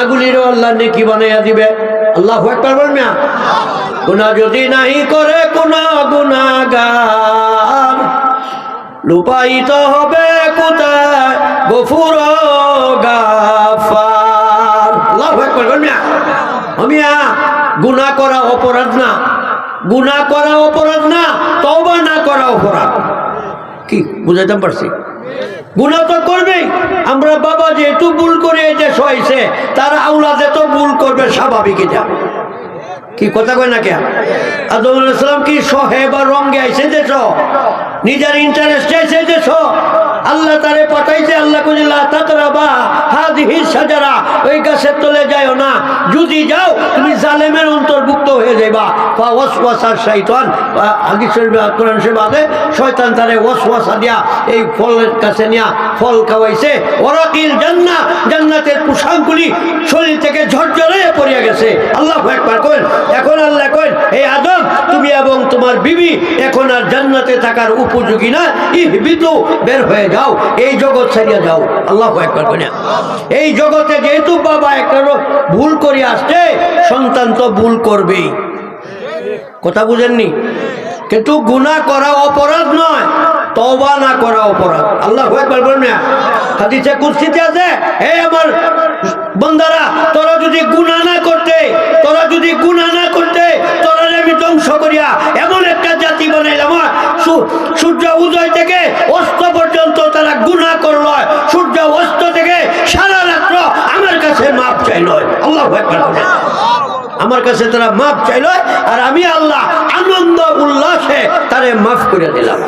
আগুলিরও আল্লাহ নেকি বানাইয়া দিবে। আল্লাহ একবার বলবে গুণা যদি নাহি করে কোন গুণাগার লুপায়িত হবে কোথায়? গফুর গাফার। আল্লাহ একবার বলবে আমিয়া গুণা করা অপরাধ না। গুণা করা অপরাধ না, তওবা না করা অপরাধ। কি বুঝাইতে পারছি? গুণা তো করবেই। আমরা বাবা যেহেতু ভুল করে যে সইছে, তারা আউলাদে তো ভুল করবে স্বাভাবিক এটা কি কথা কয় না কে আদম আলাইসালাম কি সহে বা রঙ্গে আইসে দেশ নিজের ইন্টারেস্ট আইছে দেশ আল্লাহ তারে পাঠাইছে, আল্লাহ কুজিল্লা তাতরা বা হাদিহি সাজারা ওই গাছের তলে যাইও না। যদি যাও, তুমি জালেমের অন্তর্ভুক্ত হয়ে যাইবা। বা ওয়াসওয়াসার শয়তান হাদিসের কোরআন সে বাদে শয়তান তারে ওয়াসওয়াসা দিয়া এই ফলের কাছে নিয়া ফল খাওয়াইছে। ওরাকিল জান্না, জান্নাতের পোশাকগুলি শরীর থেকে ঝরঝরে পড়িয়া গেছে। আল্লাহ একবার কইন এখন আল্লাহ কইন এই আদম, তুমি এবং তোমার বিবি এখন আর জান্নাতে থাকার উপযোগী না। ইহবিতু, বের হয়ে যাও, এই জগৎ ছাড়িয়া যাও। আল্লাহ একবার কইনা এই জগতে যেহেতু বাবা একটা ভুল করে আসছে, সন্তান তো ভুল করবেই। কথা বুঝেননি? কিন্তু গুনাহ করা অপরাধ নয়, তওবা না করা অপরাধ। আল্লাহ একবার না? হাদিসে কুস্তিতে আছে, হে আমার বন্দারা, তোরা যদি গুনাহ না করতে, তোরা যদি গুনাহ না করতে তোরা আমি ধ্বংস করিয়া এমন একটা জাতি বানাইলাম সু- সূর্য উদয় থেকে অস্ত পর্যন্ত তারা গুনাহ করল। সূর্য অস্ত থেকে সারা রাত্র আমার কাছে মাপ চাইল। আল্লাহ আমার কাছে তারা মাফ চাইল আর আমি আল্লাহ আনন্দ উল্লাসে তারে মাফ করে দিলাম।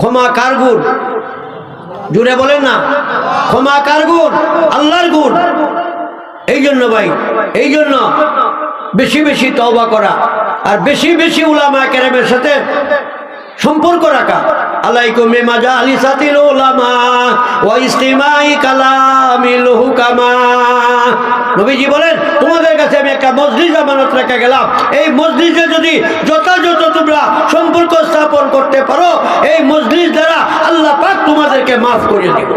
ক্ষমা কার গুণ? জুড়ে বলেন না। ক্ষমা কার গুণ? আল্লাহর গুণ। এই জন্য ভাই, এই জন্য। বেশি বেশি তওবা করা আর বেশি বেশি উলামা কেরামের সাথে সম্পর্ক রাখা। আলাইকুম মাজা আলি সাতিল উলামা ওয়া ইস্তিমাই কালামিল হুকামা নবীজি বলেন, তোমাদের কাছে আমি একটা মসজিদ আমানত রেখে গেলাম। এই মসজিদে যদি যথাযথ তোমরা সম্পর্ক স্থাপন করতে পারো, এই মসজিদ দ্বারা আল্লাহ পাক তোমাদেরকে মাফ করে দিব।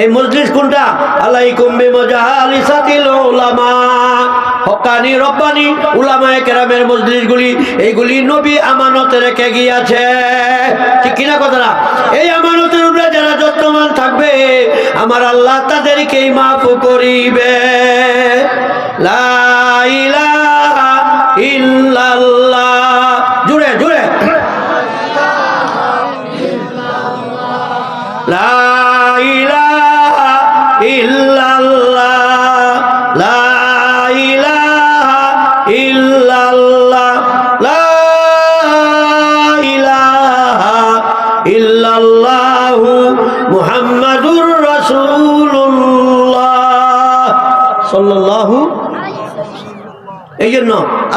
এই মজলিস কোনটা? আলাইকুম বিমাজালিসাতিল উলামা। হকানি রব্বানি উলামায়ে কেরামের মজলিসগুলি, এইগুলি নবী আমানতে রেখে গিয়েছে। ঠিক কিনা কথা না? এই আমানতের উপরে যারা যত্নবান থাকবে, আমার আল্লাহ তাদেরকেই মাফ করিবে। লা ইলাহা ইল্লাল্লাহ।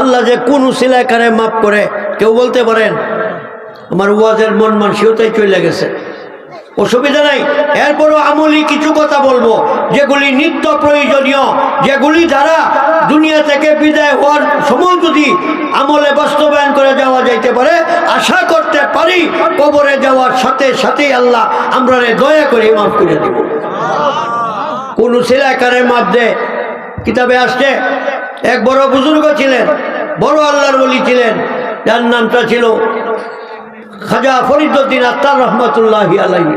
আল্লাহ যে কোন সিলাকারে মাফ করে, কেউ বলতে পারেন, আমার ওয়াজের মন মানসিকতাই চলে গেছে। অসুবিধা নাই। এরপরও আমলি কিছু কথা বলব, যেগুলি নিত্য প্রয়োজনীয়, যেগুলি দ্বারা দুনিয়া থেকে বিদায় হওয়ার সময় যদি আমলে বাস্তবায়ন করে যাওয়া যাইতে পারে, আশা করতে পারি কবরে যাওয়ার সাথে সাথেই আল্লাহ আমরা দয়া করে মাফ করে দেব। কোন সিলাকারের মধ্যে কিতাবে আসছে, এক বড় বুজুর্গ ছিলেন বড় আল্লাহর বলি ছিলেন। যার নামটা ছিল খাজা ফরিদুদ্দিন আত্মার রহমতুল্লাহ আলাইহি।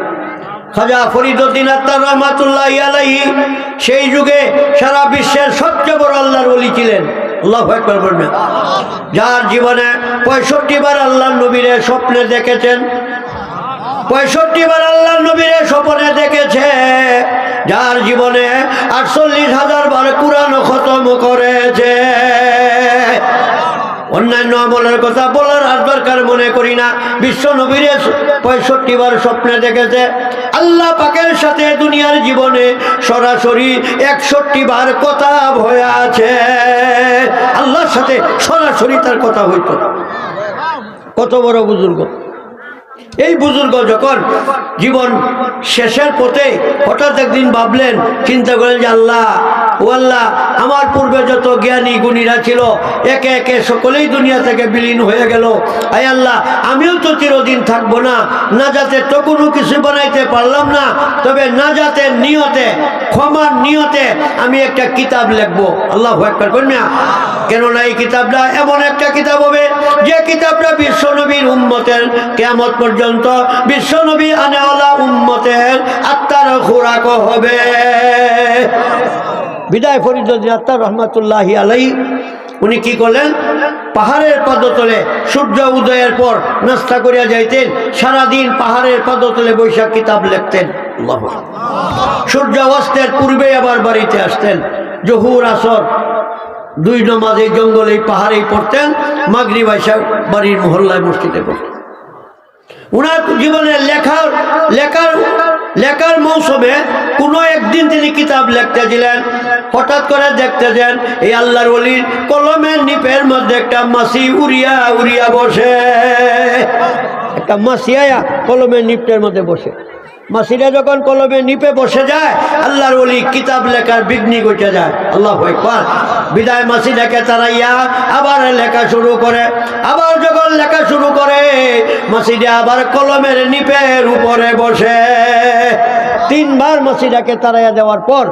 খাজা ফরিদুদ্দিন আত্মার রহমতুল্লাহ আলাইহি সেই যুগে সারা বিশ্বের সবচেয়ে বড় আল্লাহর বলি ছিলেন। যার জীবনে পঁয়ষট্টি বার আল্লাহ নবীরে স্বপ্নে দেখেছেন। পঁয়ষট্টি বার আল্লাহ নবীরে স্বপ্নে দেখেছে। যার জীবনে আটচল্লিশ হাজার বার কোরআন খতম করেছে। অন্যান্য আমলের কথা বলার আসবার দরকার মনে করি না। বিশ্ব নবীর পঁয়ষট্টি বার স্বপ্নে দেখেছে। আল্লাহ পাকের সাথে দুনিয়ার জীবনে সরাসরি একষট্টি বার কথা হয়ে আছে। আল্লাহর সাথে সরাসরি তার কথা হইত কত বড় বুজুর্গ। এই বুজুর্গ যখন জীবন শেষের পথে হঠাৎ একদিন ভাবলেন, চিন্তা করেন যে আল্লাহ, ও আল্লাহ, আমার পূর্বে যত জ্ঞানী গুণীরা ছিল, একে একে সকলেই দুনিয়া থেকে বিলীন হয়ে গেল। আয় আল্লাহ, আমিও তো চিরদিন থাকব না। না যাতে তো কোনো কিছু বানাইতে পারলাম না। তবে না যাতে নিয়তে, ক্ষমার নিয়তে আমি একটা কিতাব লিখব। আল্লাহ একবার করমিয়া কেননা এই কিতাবটা এমন একটা কিতাব হবে, যে কিতাবটা বিশ্বনবীর উম্মতের কেমত পর্যন্ত বিশ্বনবী আনেওয়ালা উম্মতের আত্মার খোরাক হবে। বিদায় ফরিদুদ্দিন আত্মার রহমতুল্লাহ আলাই উনি কি করলেন? পাহাড়ের পদতলে সূর্য উদয়ের পর নাস্তা করিয়া যাইতেন, সারাদিন পাহাড়ের পদতলে বৈশাখ কিতাব লিখতেন। সূর্য অস্তের পূর্বে আবার বাড়িতে আসতেন। জহুর আসর, দুই নমাজ এই জঙ্গলে পাহাড়েই পড়তেন মাগরি বাইশা বাড়ির মহল্লায় মসজিদে পড়তেন। উনার জীবনে লেখার লেখার লেখার মৌসুমে কোনো একদিন তিনি কিতাব লিখতে দিলেন। হঠাৎ করে দেখতে দেন এই আল্লাহর অলির কলমের নিপের মধ্যে একটা মাসি উড়িয়া উড়িয়া বসে। একটা মাসি আয়া কলমের নিপটের মধ্যে বসে। মাসিরা যখন কলমে নিপে বসে যায়, আল্লাহর ওলি কিতাব লেখার বিঘ্নি ঘটে যায়। আল্লাহ একবার বিদায় মাসিটাকে তারাইয়া আবার লেখা শুরু করে। আবার যখন লেখা শুরু করে মাসিটা আবার কলমের নিপের উপরে বসে। তিনবার মাসিটাকে তারাইয়া দেওয়ার পর,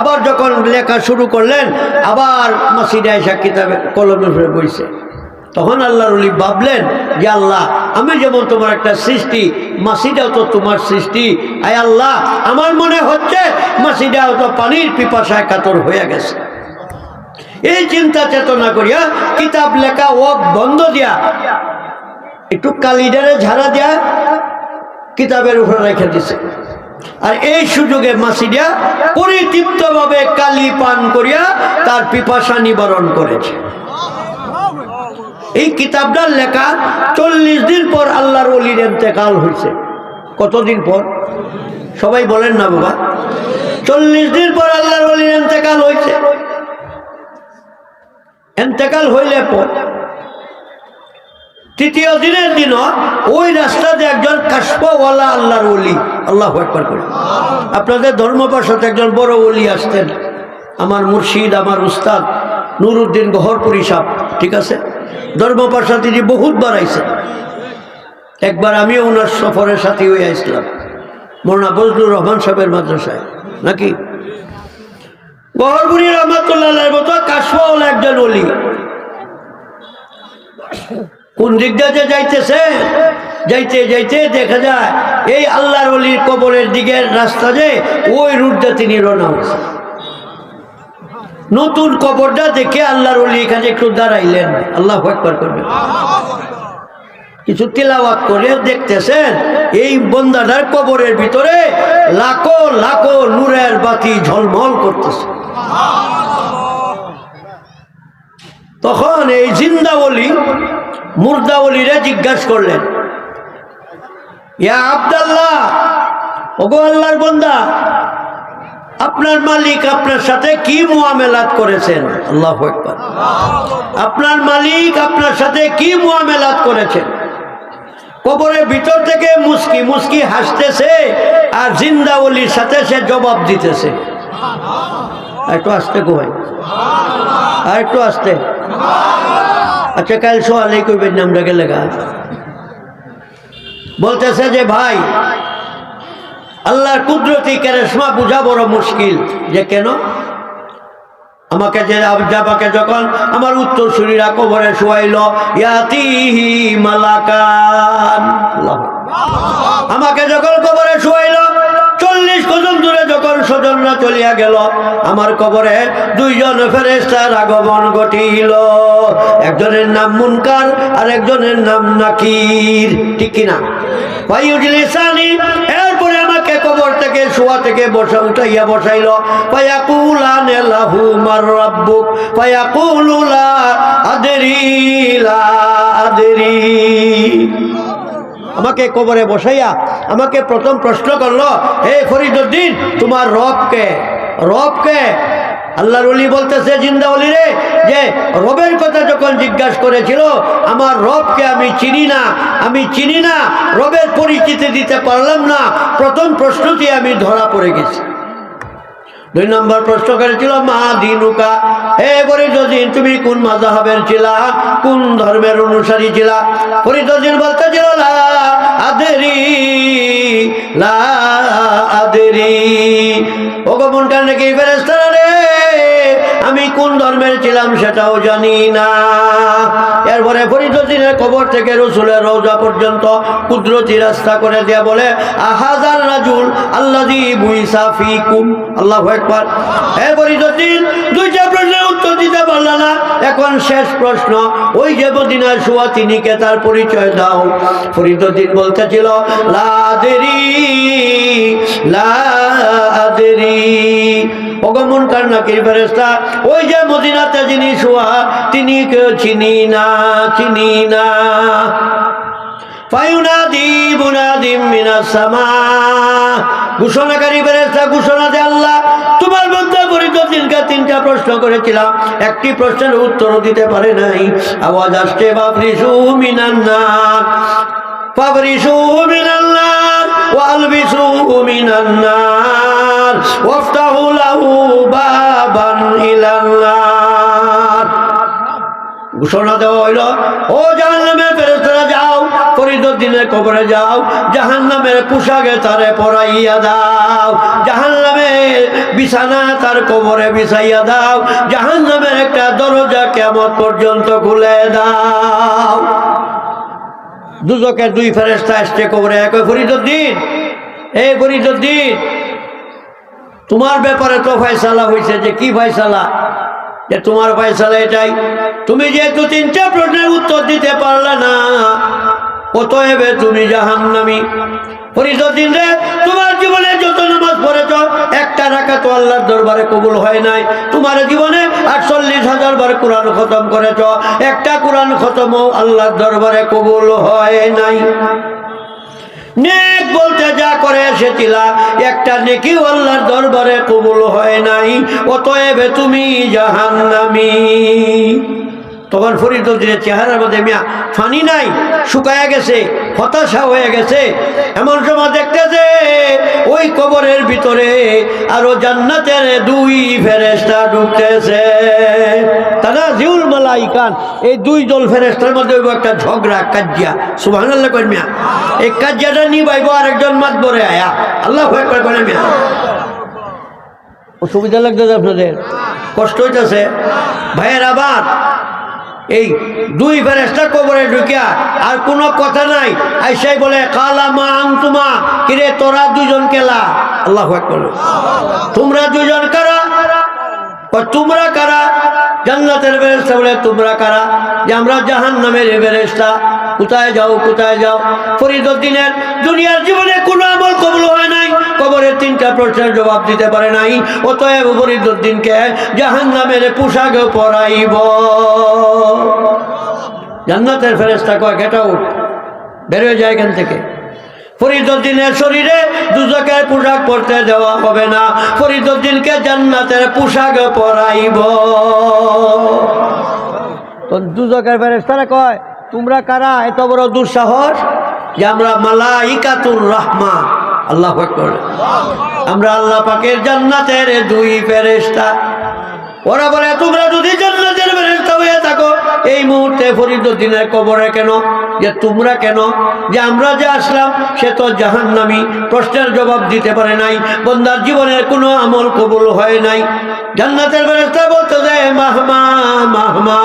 আবার যখন লেখা শুরু করলেন, আবার মাসিটা এসে কিতাবে কলমের উপরে বইছে। তখন আল্লাহর অলি ভাবলেন যে আল্লাহ, আমি যেমন তোমার একটা সৃষ্টি, মাসিটাও তো তোমার সৃষ্টি। আয় আল্লাহ, আমার মনে হচ্ছে মাসিটাও তো পানির পিপাসায় কাতর হয়ে গেছে। এই চিন্তা চেতনা করিয়া কিতাব লেখা ও বন্ধ দিয়া, একটু কালিডারে ঝাড়া দেয়া কিতাবের উপরে রেখে দিছে। আর এই সুযোগে মাসিরা পরিতৃপ্তভাবে কালি পান করিয়া তার পিপাসা নিবারণ করেছে। এই কিতাবটার লেখা চল্লিশ দিন পর আল্লাহর অলির এতেকাল হয়েছে। কতদিন পর? সবাই বলেন না বাবা। চল্লিশ দিন পর আল্লাহর অলির এতেকাল হয়েছে। এতেকাল হইলে পর তৃতীয় দিনের দিন ওই রাস্তাতে একজন কাশপাওয়ালা আল্লাহর অলি আল্লাহ একবার করে। আপনাদের ধর্মপাশাতে একজন বড় অলি আসতেন। আমার মুর্শিদ, আমার উস্তাদ নুরুদ্দিন গহরপুরি সাহ ঠিক আছে? ধর্মপাশা তিনি বহুত বার একবার আমিও ওনার সফরের সাথে হয়ে আসলাম মোরনা বজলুর রহমান সাহেবের মাদ্রাসায়। নাকি? গহরপুরি রহমতুল্লাহ মতো কাশপাওয়ালা একজন অলি কোন দিক দিয়ে যাইতেছে? যাইতে যাইতে দেখা যায়, এই আল্লাহর অলির কবরের দিকের রাস্তা যে ওই রুটটা তিনি রওনা হয়েছে নতুন কবরটা দেখে আল্লাহর এখানে একটু দাঁড়াইলেন। আল্লাহ একবার করবেন। কিছু তিলাওয়াত করে দেখতেছেন, এই বন্দাটার কবরের ভিতরে লাখো লাখো নূরের বাতি ঝলমল করতেছে। তখন এই জিন্দাবলি মুর্দাবলিরে জিজ্ঞাসা করলেন, ইয়া আবদাল্লাহ, ওগো আল্লাহর বন্দা আপনার মালিক আপনার সাথে কি মুআমেলাত করেছেন? আল্লাহ আপনার মালিক আপনার সাথে কি মোয়ামেলাত করেছেন? কবরের ভিতর থেকে মুস্কি মুস্কি হাসতেছে আর জিন্দাওলির সাথে সে জবাব দিতেছে। একটু আসতে কোভাই আর একটু আসতে। আচ্ছা কাল সোয়ালেই করবেন না আমরা গেলে গা বলতেছে যে, ভাই আল্লাহর কুদরতি কেরেশমা বোঝা বড় মুশকিল। যে কেন? আমাকে যে আবজাবাকে যখন আমার উত্তর শরীরা কবরে শোয়াইল, ইয়াতিহি মালাকান। আমাকে যখন কবরে শোয়াইল, চল্লিশ কজন দূরে যখন স্বজনরা চলিয়া গেল, আমার কবরে দুইজন ফেরেস্তার আগমন ঘটিল। একজনের নাম মুনকার আর একজনের নাম নাকির। ঠিক কিনা? আমাকে কবর থেকে শোয়া থেকে বসা, উঠাইয়া বসাইল। পায়াকুলান লাহু মার রাব্বুক পায়াকুলুলা আদেরি, লা আদেরি। আমাকে কবরে বসাইয়া, আমাকে প্রথম প্রশ্ন করল, হে ফরিদুদ্দিন তোমার রবকে রবকে আল্লাহর অলি বলতেছে, জিন্দা অলি রে যে রবের কথা যখন জিজ্ঞাসা করেছিল, আমার রবকে আমি চিনি না, আমি চিনি না, রবের পরিচিতি দিতে পারলাম না, প্রথম প্রশ্নটি আমি ধরা পড়ে গেছি। দুই নম্বর প্রশ্ন করেছিল মা দিনুকা হে ফরিদুদ্দিন তুমি কোন মাজাহাবের ছিলা? কোন ধর্মের অনুসারী ছিলা? ফরিদুদ্দিন বলতেছিল, লা আদেরি লা আদেরি। ওগো মনটা নাকি ফেরেস্তারা কোন ধর্মের ছিলাম সেটাও জানি না। এরপরে ফরিদুদ্দিনের কবর থেকে রসুলের রোজা পর্যন্ত কুদরতি রাস্তা করে দেয়া বলে, আহাজার রাজুল ফিকুম। আল্লাহ একবার হে ফরিদুদ্দিন দুইটা প্রশ্নের উত্তর দিতে পারল না, এখন শেষ প্রশ্ন, ওই যে মদিনার তিনিকে তার পরিচয় দাও। ফরিদুদ্দিন বলতেছিল লাদেরি লাদেরি অগমন কার নাকির ফেরেস্তা ওই যে মদিনাতে যিনি শোয়া, তিনি কেউ চিনি না চিনি না। একটি প্রশ্নের উত্তর দিতে পারে নাই। আওয়াজ আসছে ফাবরিসু মিনান্নার ওয়ালবিসু মিনান্নার ওয়াফতাহু লাহু ঘোষণা দেওয়া হইল, ও জাহান্নামের ফেরেস্তারা যাও ফরিদুদ্দিনের কবরে যাও, জাহান্নামের পোশাকে তারে পরাইয়া দাও, জাহান্নামের বিছানা তার কবরে বিছাইয়া দাও, জাহান্নামের একটা দরজা কেমন পর্যন্ত খুলে দাও। দুজকে দুই ফেরেস্তা আসছে কবরে, এক ফরিদুদ্দিন এই ফরিদুদ্দিন তোমার ব্যাপারে তো ফয়সালা হয়েছে যে কি ফয়সালা? যে তোমার ফয়সালা এটাই। তুমি যেহেতু তিনটা প্রশ্নের উত্তর দিতে পারলে না, অতএবে তুমি ফরিদুদ্দিন রে তোমার জীবনে যত নামাজ পড়েছ, একটা রাখা তো আল্লাহর দরবারে কবুল হয় নাই। তোমার জীবনে আটচল্লিশ হাজার বার কোরআন খতম করেছ, একটা কোরআন খতমও আল্লাহর দরবারে কবুল হয় নাই। নেক বলতে যা করে এসেছিলা একটা নেকি আল্লাহর দরবারে কবুল হয় নাই, অতএব তুমি জাহান্নামি। তখন ফরিদুদ্দিনের চেহারার মধ্যে মিয়া ফানি নাই, শুকায়া গেছে। হতাশা হয়ে গেছে। এমন সময় দেখতেছে, ওই কবরের ভিতরে আরও জান্নাতের দুই ফেরেস্তা ঢুকতেছে। তারা জিউল মালাইকান, এই দুই দল ফেরেস্তার মধ্যে একটা ঝগড়া, কাজিয়া। সুবহানাল্লাহ কই মিয়া। এই কাজিয়াটা নিয়ে নিবাইব আরেকজন মাত বরে আয়া। আল্লাহ করে করে মিয়া। অসুবিধা লাগতেছে আপনাদের? কষ্ট হইতেছে? ভাইয়ের আবার এই দুই ফেরেস্তা কবরে ঢুকিয়া আর কোনো কথা নাই। আইসাই বলে, কালা মা আংতুমা, কিরে তোরা দুজন কেলা আল্লাহ তোমরা দুজন কারা? তোমরা কারা? জান্নাতের বেরেস্তা বলে, তোমরা কারা? যে আমরা জাহান নামের বেরেস্তা কোথায় যাও কোথায় যাও? ফরিদুদ্দিনের দুনিয়ার জীবনে কোনো আমল কবল হয় নাই। কবরের তিনটা প্রশ্নের জবাব দিতে পারে নাই। অতএব ফরিদুদ্দিনকে জাহান নামের পোশাক পরাইব। জান্নাতের ফেরেস্তা কয় গেট আউট বেরোয় যায় এখান থেকে। ফরিদুদ্দিনের শরীরে দুজকের পোশাক পরতে দেওয়া হবে না। ফরিদুদ্দিনকে জান্নাতের পোশাক পরাইব। দুজকের ফেরেস্তারা কয় তোমরা কারা? এত বড় দুঃসাহস যে আমরা মালাইকাতুর রহমা আল্লাহ আমরা আল্লাহ পাকের জান্নাতের দুই ফেরেস্তা ওরা বলে, তোমরা যদি জান্নাতের ফেরেস্তা হয়ে থাকো এই মুহূর্তে ফরিদুদ্দিনের কবরে কেন? যে তোমরা কেন? যে আমরা যে আসলাম, সে তো জাহান্নামি। প্রশ্নের জবাব দিতে পারে নাই। বন্দার জীবনের কোনো আমল কবুল হয় নাই। জান্নাতের ফেরেস্তা বলতে যায় মাহমা মাহমা,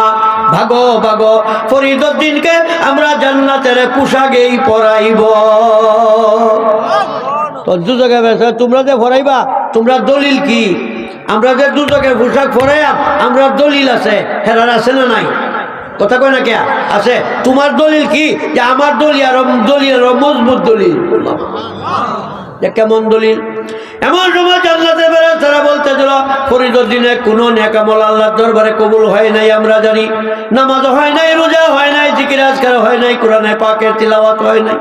ভাগো ভাগো। ফরিদুদ্দিনকে আমরা জান্নাতের পোশাকেই পরাইব। তো দুজকে তোমরা যে ফরাইবা, তোমরা দলিল কি? আমরা যে দুজকে পোশাক ফরাইয়াম আমরা দলিল আছে। হেরার আছে না নাই? কথা কয় না কে আছে। তোমার দলিল কি? যে আমার দলিল আর দলিল মজবুত দলিল। কেমন দলিল? এমন সময় জান্নাতে বেড়ে তারা বলতে দিল ফরিদুদ্দিনে কোন নেকামল আল্লাহর দরবারে কবুল হয় নাই আমরা জানি। নামাজ হয় নাই, রোজা হয় নাই, জিকির আজকার হয় নাই, কোরআনে পাকের তিলাওয়াত হয় নাই।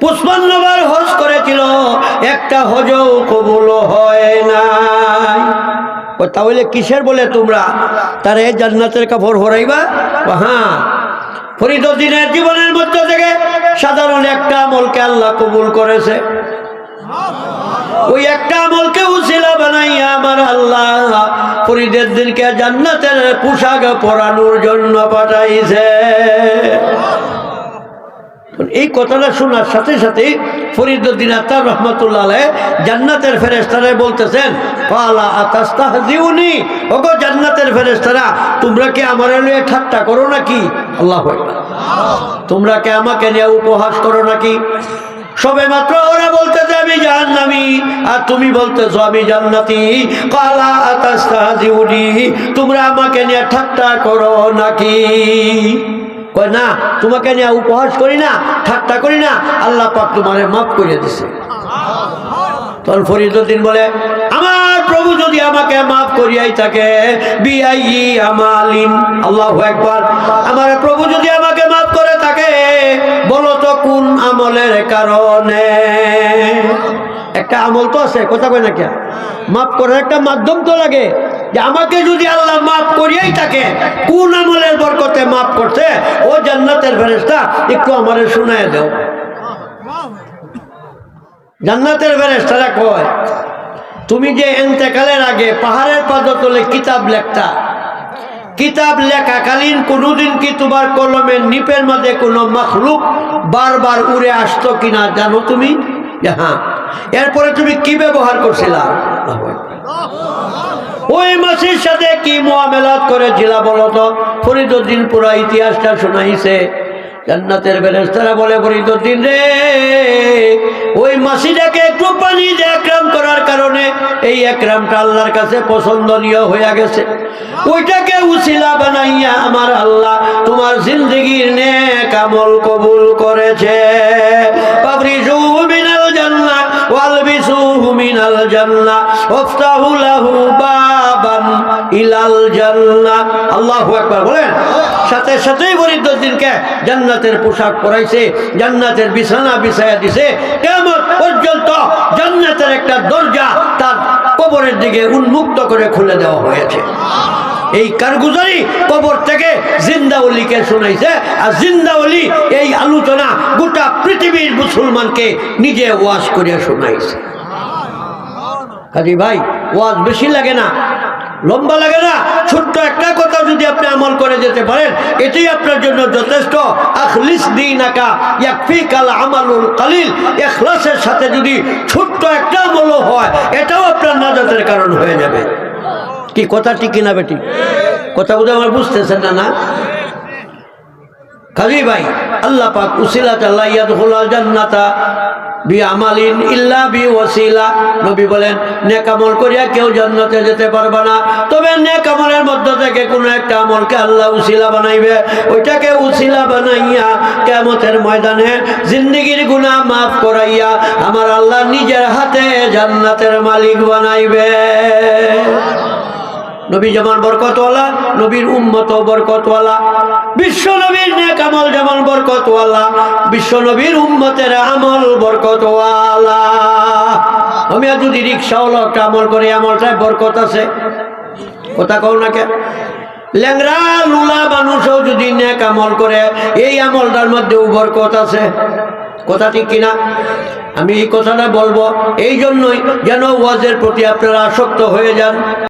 পুষ্পান্নবার হজ করেছিল, একটা হজও কবুল হয় নাই। তাহলে কিসের বলে তোমরা? তার এই জান্নাতের কাপড় হরাইবা? হ্যাঁ। ফরিদুদ্দিনের জীবনের মধ্য থেকে সাধারণ একটা আমলকে আল্লাহ কবুল করেছে। ওই একটা আমলকে উছিলা বানাইয়া আমার আল্লাহ ফরিদের দিনকে জান্নাতের পোশাক পরানোর জন্য পাঠাইছে। এই কথাটা শোনার সাথে সাথে ফরিদুদ্দিন আত্মার রহমতুল্লাহ জান্নাতের ফেরেস্তারা বলতেছেন পালা আতাস্তাহজিউনি? ওগো জান্নাতের ফেরেস্তারা তোমরা কি আমার নিয়ে ঠাট্টা করো নাকি? আল্লাহ তোমরা কি আমাকে নিয়ে উপহাস করো নাকি? সবে মাত্র ওরা বলতেছে, আমি জাহান্নামি। আর তুমি বলতেছো, আমি জান্নাতি। কালা আতাস্তাহজিউনি? তোমরা আমাকে নিয়ে ঠাট্টা করো নাকি? কয়, না, তোমাকে নিয়ে উপহাস করি না, ঠাট্টা করি না, আল্লাহ পাক তোমারে মাফ করে দিছে। তখন ফরিদুদ্দিন বলে, আমার প্রভু যদি আমাকে মাফ করিয়াই থাকে বিআই আমালিন। আল্লাহ একবার আমার প্রভু যদি আমাকে মাফ করে থাকে, বলো তো কোন আমলের কারণে? একটা আমল তো আছে, কথা কয় না কে মাফ করার একটা মাধ্যম তো লাগে। যে আমাকে যদি আল্লাহ মাফ করিয়াই থাকে, কোন আমলের বরকতে মাফ করছে? ও জান্নাতের ফেরেস্তা একটু আমারে শোনায় দাও। জান্নাতের ফেরেস্তারা কয়, তুমি যে এন্তেকালের আগে পাহাড়ের পাদতলে কিতাব লেখতা, কিতাব লেখাকালীন কোনোদিন কি তোমার কলমে নিপের মধ্যে কোনো মখলুক বারবার উড়ে আসতো কিনা জানো তুমি? হ্যাঁ। এরপরে তুমি কি ব্যবহার করছিলা? ওই মাসির সাথে কি মোয়ামেলাত করেছিল বলো তো? ফরিদুদ্দিন পুরা ইতিহাসটা শোনাইছে। জান্নাতের বেরেস্তারা বলে ফরিদুদ্দিন রে, ওই মাসিটাকে একটু পানি একরাম করার কারণে এই একরামটা আল্লাহর কাছে পছন্দনীয় হয়ে গেছে। ওইটাকে উসিলা বানাইয়া আমার আল্লাহ তোমার জিন্দগির নে আমল কবুল করেছে। পাবরিজু মিনাল জান্নাহ, ওয়ালবিসুহু মিনাল জান্নাহ ওয়াফতাহু বাবান ইলাল জান্নাহ। আল্লাহু আকবার, বলেন। সাথে সাথেই ফরিদুদ্দিনকে জান্নাতের পোশাক পরাইছে, জান্নাতের বিছানা বিছায়া দিছে। কেমন পর্যন্ত জান্নাতের একটা দরজা তার কবরের দিকে উন্মুক্ত করে খুলে দেওয়া হয়েছে। এই কারগুজারি কবর থেকে জিন্দাউলিকে শোনাইছে, আর জিন্দাউলি এই আলোচনা গোটা পৃথিবীর মুসলমানকে নিজে ওয়াজ করিয়া শোনাইছে। কাজী ভাই, ওয়াজ বেশি লাগে না। লম্বা লাগে না, ছোট্ট একটা কথা যদি আপনি আমল করে যেতে পারেন, এটাই আপনার জন্য যথেষ্ট। আখলিস দিন আকা ইয়াকফিকাল আমালুল কালিল। এখলাসের সাথে যদি ছোট্ট একটা আমলও হয়, এটাও আপনার নাজাতের কারণ হয়ে যাবে। কি কথা ঠিক কিনা বেটি? কথা বুঝে আমার বুঝতেছেন না না? কাজী ভাই, আল্লাহ পাক উসিলাত আল্লাহ ইয়াদখুলাল জান্নাতা। বি আমালিন ইল্লা বি ওয়াসিলা নবী বলেন করিয়া কেউ জান্নাতে যেতে পারবে না। তবে থেকে কোনো একটা আমলকে আল্লাহ বানাইবে। ওইটাকে বানাইয়া ময়দানে জিন্দিগির করাইয়া আমার আল্লাহ নিজের হাতে জান্নাতের মালিক বানাইবে। নবী যেমন বরকতওয়ালা, নবীর উম্মত বরকতওয়ালা। বিশ্ব নবীর নেক আমল যেমন বরকতওয়ালা, বিশ্ব নবীর উম্মতের আমল বরকতওয়ালা। আমি আর যদি রিক্সাওয়ালা একটা আমল করে, আমলটায় বরকত আছে। কথা কও না কে ল্যাংরা লুলা মানুষও যদি নেক আমল করে, এই আমলটার মধ্যেও বরকত আছে। কথা ঠিক কিনা? আমি এই কথাটা বলব, এই জন্যই যেন ওয়াজের প্রতি আপনারা আসক্ত হয়ে যান।